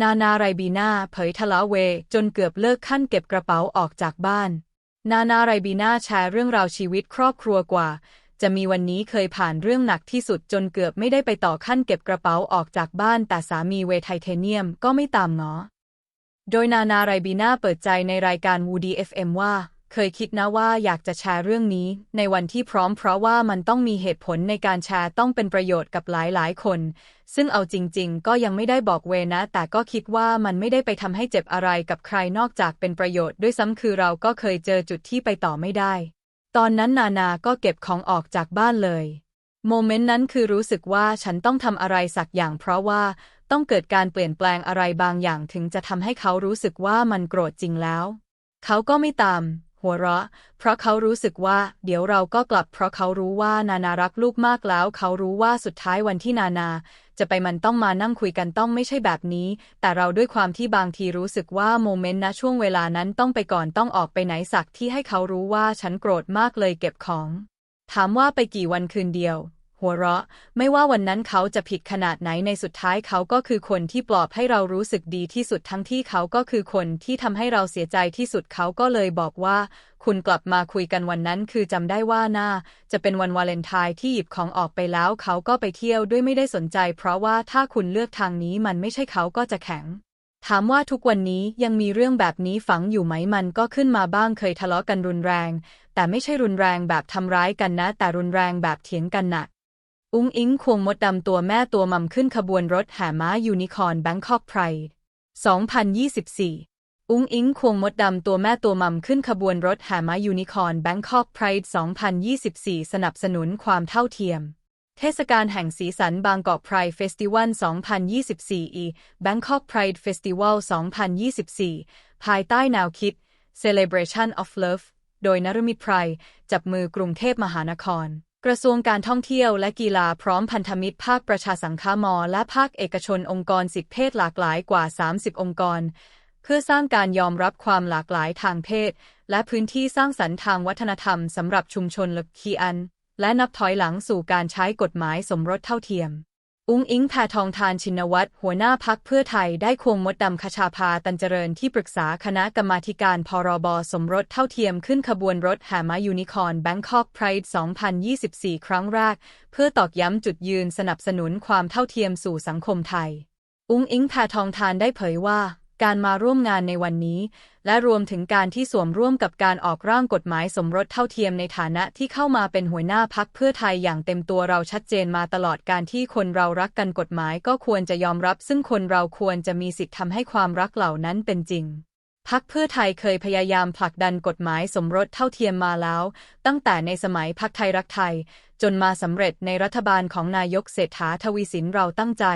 นานาไรบีนาเผยทะละเว จนเกือบเลิกขั้นเก็บกระเป๋าออกจากบ้าน นานาไรบีนาแชร์เรื่องราวชีวิตครอบครัวกว่า จะมีวันนี้เคยผ่านเรื่องหนักที่สุดจนเกือบไม่ได้ไปต่อขั้นเก็บกระเป๋าออกจากบ้าน แต่สามีเวไทเทเนียมก็ไม่ตามง้อโดยนานาไรบีนาเปิดใจในรายการ Woody FM ว่า เคยคิดนะว่าอยากจะแชร์เรื่องนี้ ในวันที่พร้อมเพราะว่ามันต้องมีเหตุผลในการแชร์ต้องเป็นประโยชน์กับหลายๆ คน ซึ่งเอาจริง ๆ ก็ยังไม่ได้บอกเวนะ แต่ก็คิดว่ามันไม่ได้ไปทำให้เจ็บอะไรกับใครนอกจากเป็นประโยชน์ด้วยซ้ำคือเราก็เคยเจอจุดที่ไปต่อไม่ได้ ตอนนั้นนานาก็เก็บของออกจากบ้านเลย โมเมนต์นั้นคือรู้สึกว่าฉันต้องทำอะไรสักอย่างเพราะว่าต้องเกิดการเปลี่ยนแปลงอะไรบางอย่างถึงจะทำให้เขารู้สึกว่ามันโกรธจริงแล้ว เขาก็ไม่ตาม หัวเราะ เพราะเขารู้สึกว่า เดี๋ยวเราก็กลับ เพราะเขารู้ว่านานารักลูกมากแล้ว เขารู้ว่าสุดท้ายวันที่นานา จะไปมันต้องมานั่งคุยกันต้องไม่ใช่แบบนี้ แต่เราด้วยความที่บางทีรู้สึกว่าโมเมนต์นะช่วงเวลานั้นต้องไปก่อนต้องออกไปไหนสักที่ให้เขารู้ว่าฉันโกรธมากเลยเก็บของ ถามว่าไปกี่วันคืนเดียว หัวเราะ ไม่ว่าวันนั้นเขาจะผิดขนาดไหนในสุดท้ายเขาก็คือคนที่ปลอบให้เรารู้สึกดีที่สุดทั้งที่เขาก็คือคนที่ทำให้เราเสียใจที่สุดเขาก็เลยบอกว่า คุณกลับมาคุยกันวันนั้นคือจำได้ว่าน่า จะเป็นวันวาเลนไทน์ที่หยิบของออกไปแล้ว เขาก็ไปเที่ยวด้วยไม่ได้สนใจ เพราะว่าถ้าคุณเลือกทางนี้มันไม่ใช่เขาก็จะแข็งถามว่าทุกวันนี้ยังมีเรื่องแบบนี้ฝังอยู่ไหมมันก็ขึ้นมาบ้างเคยทะเลาะกันรุนแรง แต่ไม่ใช่รุนแรงแบบทำร้ายกันนะ แต่รุนแรงแบบเถียงกันหนัก อุ้งอิงควงมดดำตัวแม่ตัวมัมขึ้นขบวนรถแห่ม้ายูนิคอร์นแบงคอกไพร์2024อุ้งอิงควงมดดำตัวแม่ตัวมัมขึ้นขบวนรถแห่ม้ายูนิคอร์นแบงคอกไพร์2024 สนับสนุนความเท่าเทียม เทศกาลแห่งสีสันบางกอกไพร์เฟสติวัล 2024 e Bangkok Pride Festival 2024 ภายใต้แนวคิด Celebration of Love โดยนรมิตไพรจับมือกรุงเทพมหานคร กระทรวงการท่องเที่ยวและกีฬาพร้อมพันธมิตรภาคประชาสังคมอและภาคเอกชนองค์กรสิทธิเพศหลากหลายกว่า 30 องค์กร เพื่อสร้างการยอมรับความหลากหลายทางเพศ และพื้นที่สร้างสรรค์ทางวัฒนธรรมสำหรับชุมชนลึกคีอัน และนับถอยหลังสู่การใช้กฎหมายสมรสเท่าเทียม อุ้งอิงแพทองทานชินวัตรหัวหน้าพักเพื่อไทยได้ควงมดดำคชาภาตันเจริญที่ปรึกษาคณะกรรมาการพรบสมรสเท่าเทียมขึ้นขบวนรถแห่มายูนิคอนแบงคอกไพร์2024 ครั้งแรก เพื่อตอกย้ำจุดยืนสนับสนุนความเท่าเทียมสู่สังคมไทย อุ้งอิงแพทองทานได้เผยว่า การมาร่วมงานในวันนี้ และรวมถึงการที่สวมร่วมกับการออกร่างกฎหมายสมรสเท่าเทียมในฐานะที่เข้ามาเป็นหัวหน้าพักเพื่อไทยอย่างเต็มตัวเราชัดเจนมาตลอดการที่คนเรารักกันกฎหมายก็ควรจะยอมรับ ซึ่งคนเราควรจะมีสิทธิ์ทำให้ความรักเหล่านั้นเป็นจริงพักเพื่อไทยเคยพยายามผลักดันกฎหมายสมรสเท่าเทียมมาแล้ว ตั้งแต่ในสมัยพักไทยรักไทย จนมาสำเร็จในรัฐบาลของนายกเศรษฐาทวีสินเราตั้งใจ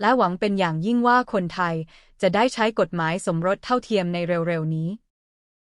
และหวังเป็นอย่างยิ่งว่าคนไทย จะได้ใช้กฎหมายสมรสเท่าเทียมในเร็วๆนี้